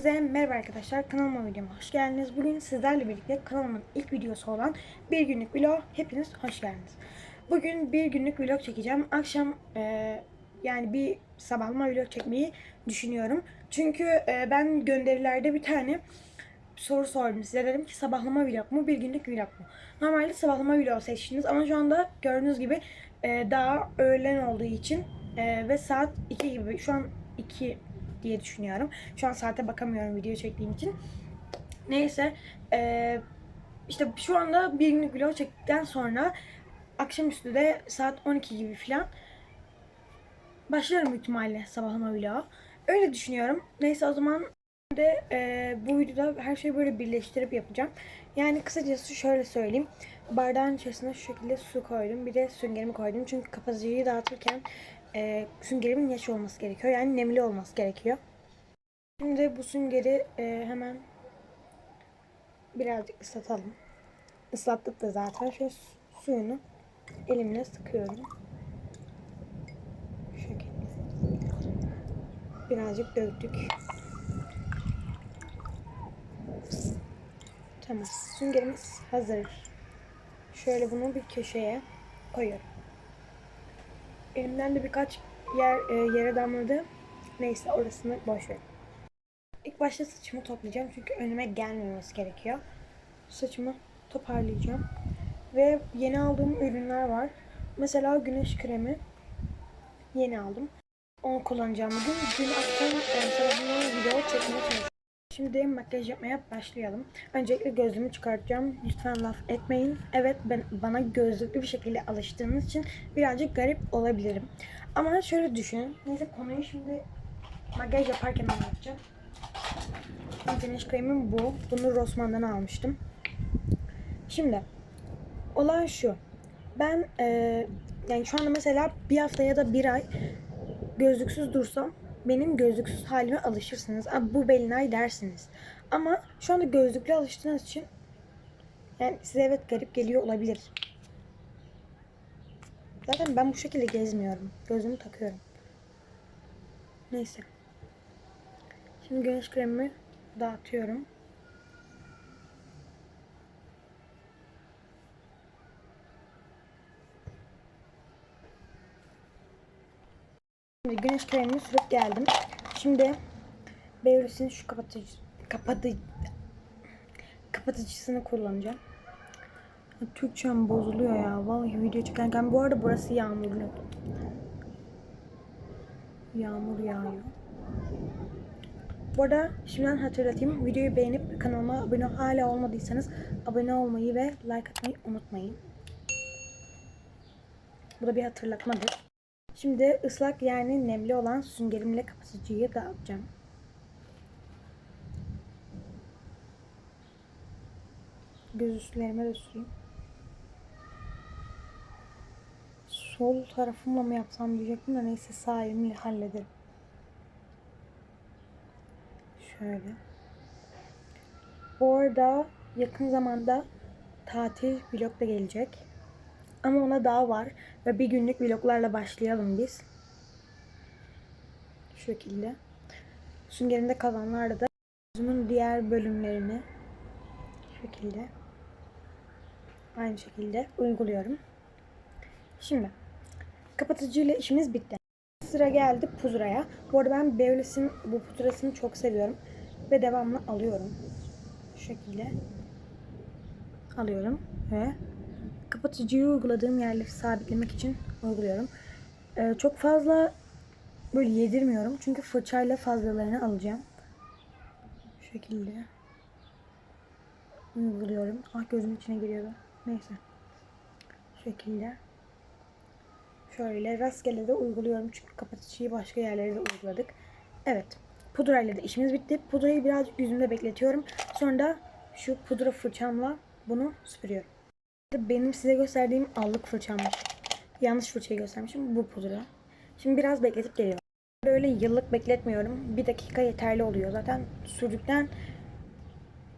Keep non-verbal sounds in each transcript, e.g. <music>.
Hepinize merhaba arkadaşlar. Kanalıma videoma hoş geldiniz. Bugün sizlerle birlikte kanalımın ilk videosu olan bir günlük vlog. Hepiniz hoş geldiniz. Bugün bir günlük vlog çekeceğim. Akşam e, yani bir sabahlama vlog çekmeyi düşünüyorum. Çünkü e, ben gönderilerde bir tane soru sordum size. Dedim ki sabahlama vlog mu bir günlük vlog mu? Normalde sabahlama vlog seçtiniz ama şu anda gördüğünüz gibi e, daha öğlen olduğu için e, ve saat 2 gibi şu an 2 diye düşünüyorum. Şu an saate bakamıyorum video çektiğim için. Neyse e, işte şu anda bir günlük vlog çektikten sonra akşamüstü de saat 12 gibi falan başlarım ihtimalle sabahlama vlogu. Öyle düşünüyorum. Neyse o zaman de e, bu videoda her şeyi böyle birleştirip yapacağım. Yani kısacası şöyle söyleyeyim. Bardağın içerisine şu şekilde su koydum. Bir de süngerimi koydum. Çünkü kapatıcıyı dağıtırken e, süngerimin yaş olması gerekiyor. Yani nemli olması gerekiyor. Şimdi bu süngeri e, hemen birazcık ıslatalım. Islattık da zaten. Şöyle su- suyunu elimle sıkıyorum. Şu şekilde. Birazcık döktük. Tamam. Süngerimiz hazır. Şöyle bunu bir köşeye koyuyorum. Elimden de birkaç yer e, yere damladı. Neyse orasını boş ver. İlk başta saçımı toplayacağım çünkü önüme gelmemesi gerekiyor. Saçımı toparlayacağım. Ve yeni aldığım ürünler var. Mesela güneş kremi yeni aldım. Onu kullanacağım bugün. Dün akşam e, sabahından video çekmeye çalışıyorum. Şimdi makyaj yapmaya başlayalım. Öncelikle gözlüğümü çıkartacağım. Lütfen laf etmeyin. Evet ben bana gözlüklü bir şekilde alıştığınız için birazcık garip olabilirim. Ama şöyle düşünün. Neyse konuyu şimdi makyaj yaparken anlatacağım. Güneş kremim bu. Bunu Rossmann'dan almıştım. Şimdi olay şu. Ben eee, yani şu anda mesela bir hafta ya da bir ay gözlüksüz dursam benim gözlüksüz halime alışırsınız. Abi bu Belinay dersiniz. Ama şu anda gözlüklü alıştığınız için yani size evet garip geliyor olabilir. Zaten ben bu şekilde gezmiyorum. Gözlüğümü takıyorum. Neyse. Şimdi güneş kremimi dağıtıyorum. Güneş kremimi sürüp geldim. Şimdi Beuris'in şu kapatıcı kapatıcı kapatıcısını kullanacağım. Türkçem bozuluyor ya. Vallahi video çekerken bu arada burası yağmurlu. Yağmur yağıyor. Bu arada şimdiden hatırlatayım. Videoyu beğenip kanalıma abone hala olmadıysanız abone olmayı ve like atmayı unutmayın. Bu da bir hatırlatmadır. Şimdi ıslak yani nemli olan süngerimle kapatıcıyı dağıtacağım. Göz üstlerime de süreyim. Sol tarafımla mı yapsam diyecektim de neyse sağ elimle hallederim. Şöyle. Bu arada yakın zamanda tatil vlog da gelecek. Ama ona daha var. Ve bir günlük vloglarla başlayalım biz. Şu şekilde. Süngerimde kalanlarda da yüzümün diğer bölümlerini şu şekilde aynı şekilde uyguluyorum. Şimdi kapatıcıyla işimiz bitti. Sıra geldi pudraya. Bu arada ben Beolis'in bu pudrasını çok seviyorum. Ve devamlı alıyorum. Şu şekilde alıyorum ve kapatıcıyı uyguladığım yerleri sabitlemek için uyguluyorum. Ee, çok fazla böyle yedirmiyorum. Çünkü fırçayla fazlalarını alacağım. Şu şekilde uyguluyorum. Ah gözümün içine giriyordu. Neyse. Şu şekilde. Şöyle rastgele de uyguluyorum. Çünkü kapatıcıyı başka yerlere de uyguladık. Evet. Pudrayla da işimiz bitti. Pudrayı birazcık yüzümde bekletiyorum. Sonra da şu pudra fırçamla bunu süpürüyorum. Benim size gösterdiğim allık fırçammış. Yanlış fırçayı göstermişim. Bu pudra. Şimdi biraz bekletip geliyorum. Böyle yıllık bekletmiyorum. Bir dakika yeterli oluyor. Zaten sürdükten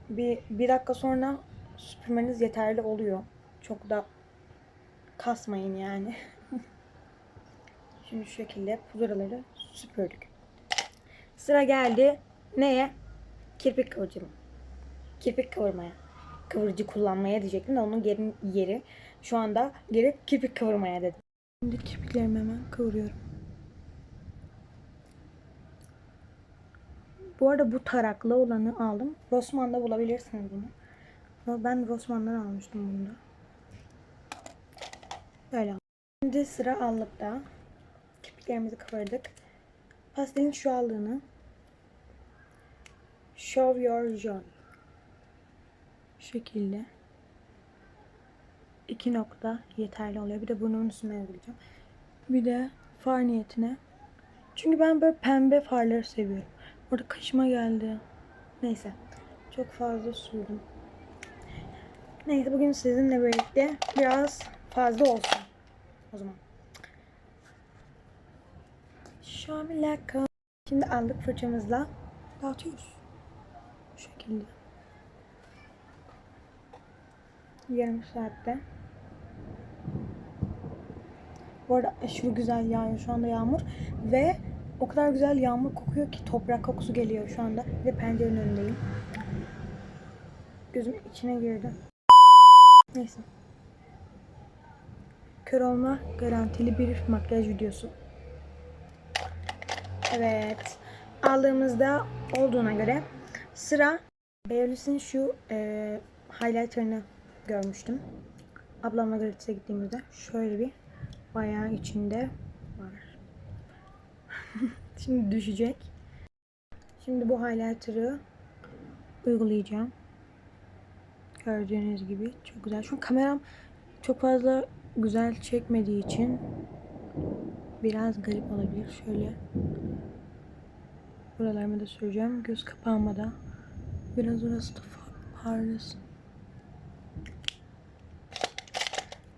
bir, bir dakika sonra süpürmeniz yeterli oluyor. Çok da kasmayın yani. <laughs> Şimdi şu şekilde pudraları süpürdük. Sıra geldi neye? kirpik kıvırcı kirpik kıvırmaya kıvırcı kullanmaya diyecektim de onun geri, yeri şu anda geri kirpik kıvırmaya dedim. Şimdi kirpiklerimi hemen kıvırıyorum. Bu arada bu taraklı olanı aldım. Rossmann'da bulabilirsiniz bunu. Ben Rossmann'dan almıştım bunu da. Böyle. Şimdi sıra allıkta. Kirpiklerimizi kıvırdık. Pastelin şu allığını Show your joy. Şu şekilde. iki nokta yeterli oluyor. Bir de burnumun üstüne yazılacağım. Bir de far niyetine. Çünkü ben böyle pembe farları seviyorum. Orada kaşıma geldi. Neyse. Çok fazla sürdüm. Neyse bugün sizinle birlikte biraz fazla olsun. O zaman. Show me like a- Şimdi aldık fırçamızla dağıtıyoruz. Bu şekilde. Yarım saatte. Bu arada aşırı güzel yağıyor şu anda yağmur. Ve o kadar güzel yağmur kokuyor ki toprak kokusu geliyor şu anda. Ve pencerenin önündeyim. Gözüm içine girdi. Neyse. Kör olma garantili bir makyaj videosu. Evet. Aldığımızda olduğuna göre sıra Beyoncé'nin şu e, highlighter'ını görmüştüm. Ablamla gratis'e gittiğimizde şöyle bir bayağı içinde var. <laughs> Şimdi düşecek. Şimdi bu highlighter'ı uygulayacağım. Gördüğünüz gibi çok güzel. Şu an kameram çok fazla güzel çekmediği için biraz garip olabilir. Şöyle buralarımı da süreceğim. Göz kapağıma da biraz orası da parlasın.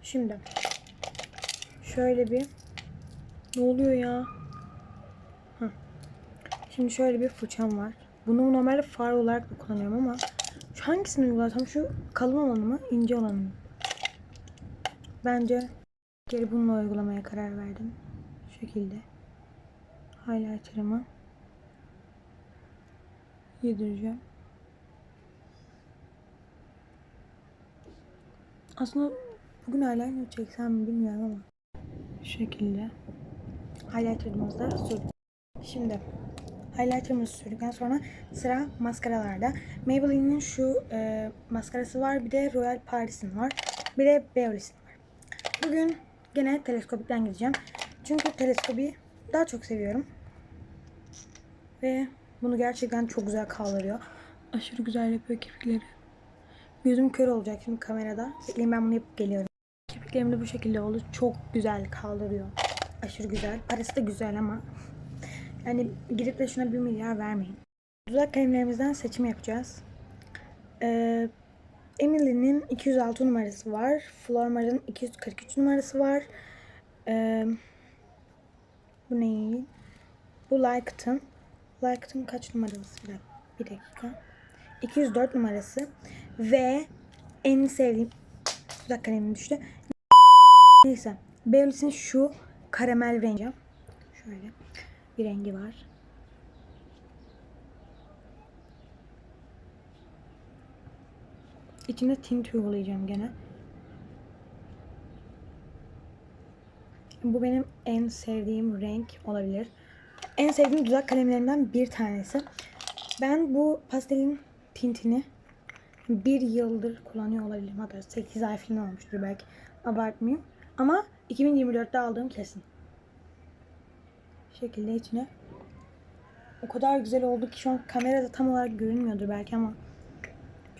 Şimdi şöyle bir ne oluyor ya? Heh. Şimdi şöyle bir fırçam var. Bunu normalde far olarak da kullanıyorum ama şu hangisini uygularsam şu kalın olanı mı ince olanı mı? Bence geri bununla uygulamaya karar verdim. Şu şekilde highlighter'ımı yedireceğim. Aslında bugün eyeliner çeksem mi bilmiyorum ama şu şekilde highlighter'ımızı da sürdük. Şimdi highlighter'ımızı sürdükten sonra sıra maskaralarda. Maybelline'in şu e, maskarası var. Bir de Royal Paris'in var. Bir de Beolis'in var. Bugün gene teleskopikten gideceğim. Çünkü teleskobi daha çok seviyorum. Ve bunu gerçekten çok güzel kaldırıyor. Aşırı güzel yapıyor kirpikleri. Gözüm kör olacak şimdi kamerada. Bekleyin ben bunu yapıp geliyorum. Kirpiklerim de bu şekilde oldu. Çok güzel kaldırıyor. Aşırı güzel. Parası da güzel ama. Yani gidip de şuna bir milyar vermeyin. Dudak kalemlerimizden seçim yapacağız. Ee, Emily'nin 206 numarası var. Flormar'ın 243 numarası var. Ee, bu ne? Bu Like'tın. Like'tın kaç numarası? Bir dakika. Bir dakika. 204 numarası. Ve en sevdiğim dudak kalemim düştü. Neyse. Beyoncé'nin şu karamel rengi. Şöyle bir rengi var. İçine tint uygulayacağım gene. Bu benim en sevdiğim renk olabilir. En sevdiğim dudak kalemlerinden bir tanesi. Ben bu pastelin tintini bir yıldır kullanıyor olabilirim. Hatta 8 ay falan olmuştur belki. Abartmayayım. Ama 2024'te aldığım kesin. Şekilde içine. O kadar güzel oldu ki şu an kamerada tam olarak görünmüyordur belki ama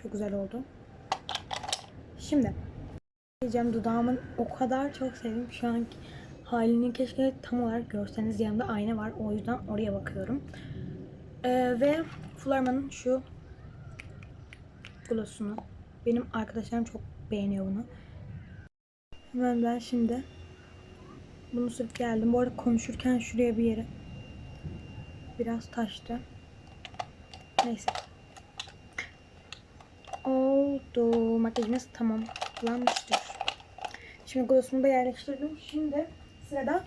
çok güzel oldu. Şimdi diyeceğim dudağımın o kadar çok sevdim şu anki halini keşke tam olarak görseniz yanımda ayna var o yüzden oraya bakıyorum. Ee, ve Florman'ın şu glossunu benim arkadaşlarım çok beğeniyor bunu. Hemen ben şimdi bunu sürüp geldim. Bu arada konuşurken şuraya bir yere biraz taştı. Neyse. Oldu. Makyajımız tamamlanmıştır. Şimdi glossumu da yerleştirdim. Şimdi sırada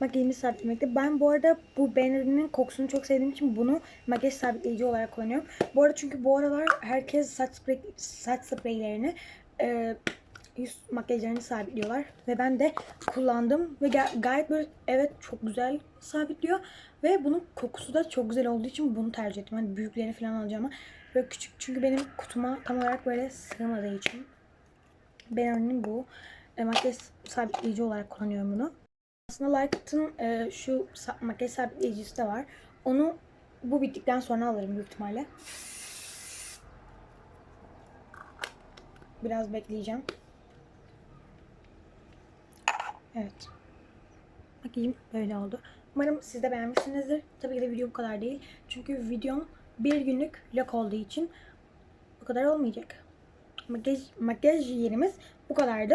makyajımı sabitlemekte. Ben bu arada bu Banner'ın kokusunu çok sevdiğim için bunu makyaj sabitleyici olarak kullanıyorum. Bu arada çünkü bu aralar herkes saç, sprey, saç spreylerini e, yüz makyajlarını sabitliyorlar. Ve ben de kullandım. Ve ga- gayet böyle evet çok güzel sabitliyor. Ve bunun kokusu da çok güzel olduğu için bunu tercih ettim. Hani büyüklerini falan alacağım ama böyle küçük çünkü benim kutuma tam olarak böyle sığmadığı için. Banner'ın bu e, makyaj sabitleyici olarak kullanıyorum bunu. Aslında Likeit'ın e, şu makyaj sabitleyicisi de var. Onu bu bittikten sonra alırım büyük ihtimalle. Biraz bekleyeceğim. Evet. Bakayım böyle oldu. Umarım siz de beğenmişsinizdir. Tabii ki de video bu kadar değil. Çünkü videom bir günlük vlog olduğu için bu kadar olmayacak. Makyaj, makyaj yerimiz bu kadardı.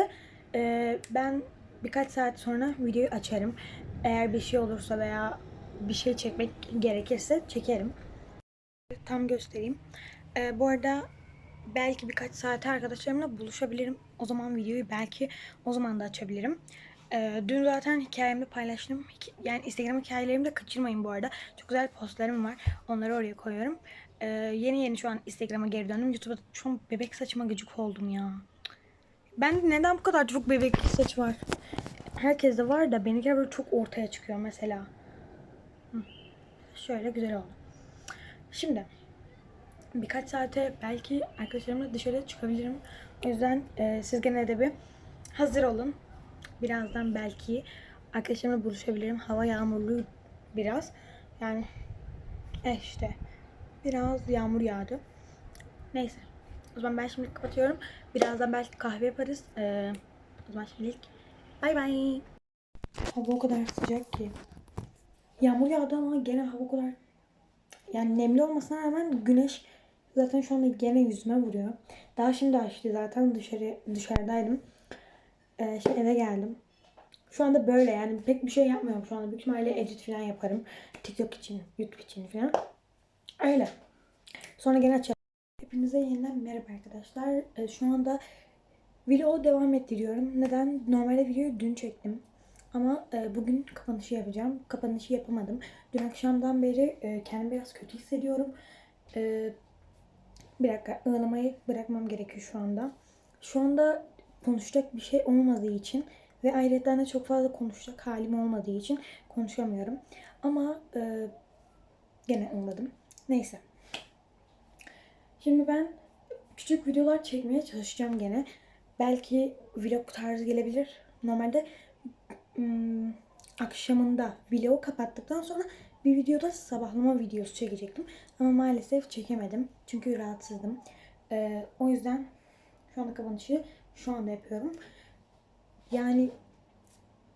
Ee, ben birkaç saat sonra videoyu açarım. Eğer bir şey olursa veya bir şey çekmek gerekirse çekerim. Tam göstereyim. Ee, bu arada belki birkaç saate arkadaşlarımla buluşabilirim. O zaman videoyu belki o zaman da açabilirim. Ee, dün zaten hikayemi paylaştım. Yani Instagram hikayelerimi de kaçırmayın bu arada. Çok güzel postlarım var. Onları oraya koyuyorum. Ee, yeni yeni şu an Instagram'a geri döndüm. YouTube'da an bebek saçıma gıcık oldum ya. Ben neden bu kadar çok bebek saç var? Herkes de var da benimkiler böyle çok ortaya çıkıyor mesela. Şöyle güzel oldu. Şimdi birkaç saate belki arkadaşlarımla dışarı çıkabilirim. O yüzden e, siz gene de bir hazır olun. Birazdan belki arkadaşlarımla buluşabilirim. Hava yağmurlu biraz. Yani eh işte biraz yağmur yağdı. Neyse. O zaman ben şimdi kapatıyorum. Birazdan belki kahve yaparız. Ee, o zaman şimdilik bay bay. Hava o kadar sıcak ki. Yağmur yağdı ama gene hava o kadar yani nemli olmasına rağmen güneş zaten şu anda gene yüzüme vuruyor. Daha şimdi açtı zaten dışarı dışarıdaydım. Ee, şimdi eve geldim. Şu anda böyle yani pek bir şey yapmıyorum şu anda. Büyük ihtimalle edit falan yaparım. TikTok için, YouTube için falan. Öyle. Sonra gene açarım. Hepinize yeniden merhaba arkadaşlar. Ee, şu anda vlogu devam ettiriyorum. Neden? Normalde videoyu dün çektim. Ama e, bugün kapanışı yapacağım. Kapanışı yapamadım. Dün akşamdan beri e, kendimi biraz kötü hissediyorum. E, bir dakika ağlamayı bırakmam gerekiyor şu anda. Şu anda konuşacak bir şey olmadığı için ve ayrıca de çok fazla konuşacak halim olmadığı için konuşamıyorum. Ama e, gene ağladım. Neyse. Şimdi ben küçük videolar çekmeye çalışacağım gene. Belki vlog tarzı gelebilir. Normalde ım, akşamında vlogu kapattıktan sonra bir videoda sabahlama videosu çekecektim. Ama maalesef çekemedim. Çünkü rahatsızdım. Ee, o yüzden şu anda kapanışı şu anda yapıyorum. Yani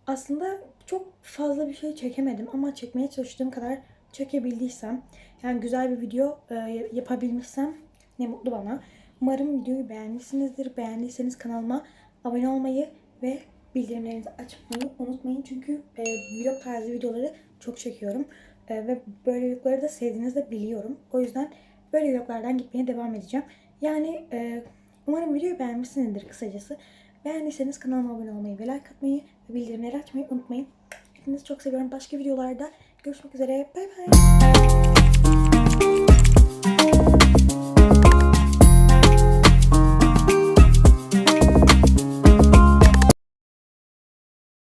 aslında çok fazla bir şey çekemedim ama çekmeye çalıştığım kadar çekebildiysem yani güzel bir video e, yapabilmişsem ne mutlu bana. Umarım videoyu beğenmişsinizdir. Beğendiyseniz kanalıma abone olmayı ve bildirimlerinizi açmayı unutmayın. Çünkü e, vlog tarzı videoları çok çekiyorum. E, ve böyle vlogları da sevdiğinizi de biliyorum. O yüzden böyle vloglardan gitmeye devam edeceğim. Yani e, umarım videoyu beğenmişsinizdir kısacası. Beğendiyseniz kanalıma abone olmayı ve like atmayı ve bildirimleri açmayı unutmayın. Hepinizi çok seviyorum. Başka videolarda görüşmek üzere. Bay bay.